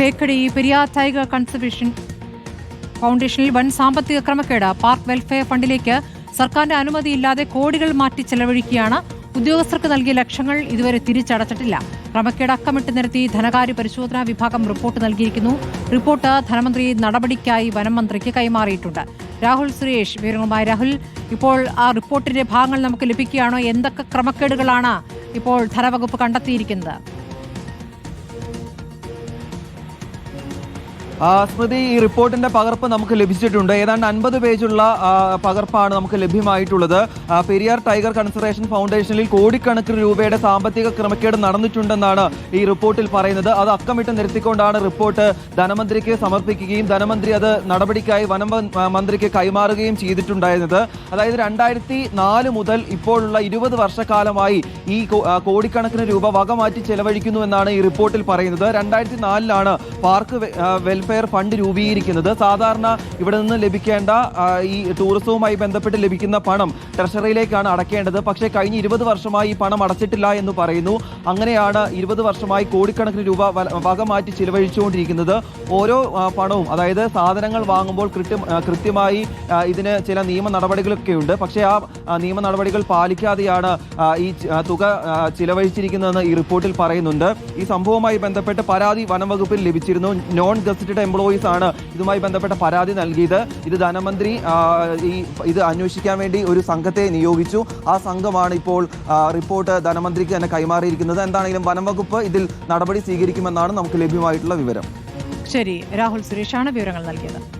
Thekkady Periyar tiger conservation ഫൗണ്ടേഷനിൽ വൻ സാമ്പത്തിക ക്രമക്കേട്. പാർക്ക് വെൽഫെയർ ഫണ്ടിലേക്ക് സർക്കാരിന്റെ അനുമതിയില്ലാതെ കോടികൾ മാറ്റി ചെലവഴിക്കുകയാണ്. ഉദ്യോഗസ്ഥർക്ക് നൽകിയ ലക്ഷങ്ങൾ ഇതുവരെ തിരിച്ചടച്ചിട്ടില്ല. ക്രമക്കേട് അക്കമിട്ട് നിരത്തി ധനകാര്യ പരിശോധനാ വിഭാഗം റിപ്പോർട്ട് നൽകിയിരിക്കുന്നു. റിപ്പോർട്ട് ധനമന്ത്രി നടപടിക്കായി വനം മന്ത്രിക്ക് കൈമാറിയിട്ടുണ്ട്. രാഹുൽ സുരേഷ് വിവരങ്ങളുമായി രാഹുൽ. ഇപ്പോൾ ആ റിപ്പോർട്ടിന്റെ ഭാഗങ്ങൾ നമുക്ക് ലഭിക്കുകയാണോ? എന്തൊക്കെ ക്രമക്കേടുകളാണ് ഇപ്പോൾ ധനവകുപ്പ് കണ്ടെത്തിയിരിക്കുന്നത്? സ്മൃതി ഈ റിപ്പോർട്ടിന്റെ പകർപ്പ് നമുക്ക് ലഭിച്ചിട്ടുണ്ട്. ഏതാണ്ട് അൻപത് പേജുള്ള പകർപ്പാണ് നമുക്ക് ലഭ്യമായിട്ടുള്ളത്. പെരിയാർ ടൈഗർ കൺസർവേഷൻ ഫൗണ്ടേഷനിൽ കോടിക്കണക്കിന് രൂപയുടെ സാമ്പത്തിക ക്രമക്കേട് നടന്നിട്ടുണ്ടെന്നാണ് ഈ റിപ്പോർട്ടിൽ പറയുന്നത്. അത് അക്കമിട്ട് നിർത്തിക്കൊണ്ടാണ് റിപ്പോർട്ട് ധനമന്ത്രിക്ക് സമർപ്പിക്കുകയും ധനമന്ത്രി അത് നടപടിക്കായി വനം മന്ത്രിക്ക് കൈമാറുകയും ചെയ്തിട്ടുണ്ടായിരുന്നത്. അതായത് രണ്ടായിരത്തി നാല് മുതൽ ഇപ്പോഴുള്ള ഇരുപത് വർഷക്കാലമായി ഈ കോടിക്കണക്കിന് രൂപ വകമാറ്റി ചെലവഴിക്കുന്നു എന്നാണ് ഈ റിപ്പോർട്ടിൽ പറയുന്നത്. രണ്ടായിരത്തി നാലിലാണ് പാർക്ക് വെ- ആ, വെൽഫെയർ ഫണ്ട് രൂപീകരിക്കുന്നത്. സാധാരണ ഇവിടെ നിന്ന് ലഭിക്കേണ്ട ഈ ടൂറിസവുമായി ബന്ധപ്പെട്ട് ലഭിക്കുന്ന പണം ട്രഷറിയിലേക്കാണ് അടക്കേണ്ടത്. പക്ഷേ കഴിഞ്ഞ ഇരുപത് വർഷമായി ഈ പണം അടച്ചിട്ടില്ല എന്ന് പറയുന്നു. അങ്ങനെയാണ് ഇരുപത് വർഷമായി കോടിക്കണക്കിന് രൂപ വക മാറ്റി ചിലവഴിച്ചുകൊണ്ടിരിക്കുന്നത്. ഓരോ പണവും അതായത് സാധനങ്ങൾ വാങ്ങുമ്പോൾ കൃത്യം കൃത്യമായി ഇതിന് ചില നിയമ നടപടികളൊക്കെ ഉണ്ട് പക്ഷേ ആ, നിയമ നടപടികൾ പാലിക്കാതെയാണ് ഈ തുക ചിലവഴിച്ചിരിക്കുന്നതെന്ന് ഈ റിപ്പോർട്ടിൽ പറയുന്നുണ്ട്. ഈ സംഭവവുമായി ബന്ധപ്പെട്ട് പരാതി വനം വകുപ്പിൽ ലഭിച്ചിരുന്നു. നോൺ ഗസറ്റഡ് എംപ്ലോയീസ് ആണ് ഇതുമായി ബന്ധപ്പെട്ട പരാതി നൽകിയത്. ഇത് ധനമന്ത്രി ഈ ഇത് അന്വേഷിക്കാൻ വേണ്ടി ഒരു സംഘത്തെ നിയോഗിച്ചു. ആ സംഘമാണ് ഇപ്പോൾ റിപ്പോർട്ട് ധനമന്ത്രിക്ക് തന്നെ കൈമാറിയിരിക്കുന്നത്. എന്താണെങ്കിലും വനം വകുപ്പ് ഇതിൽ നടപടി സ്വീകരിക്കുമെന്നാണ് നമുക്ക് ലഭ്യമായിട്ടുള്ള വിവരം. ശരി രാഹുൽ സുരേഷാണ് വിവരങ്ങൾ നൽകിയത്.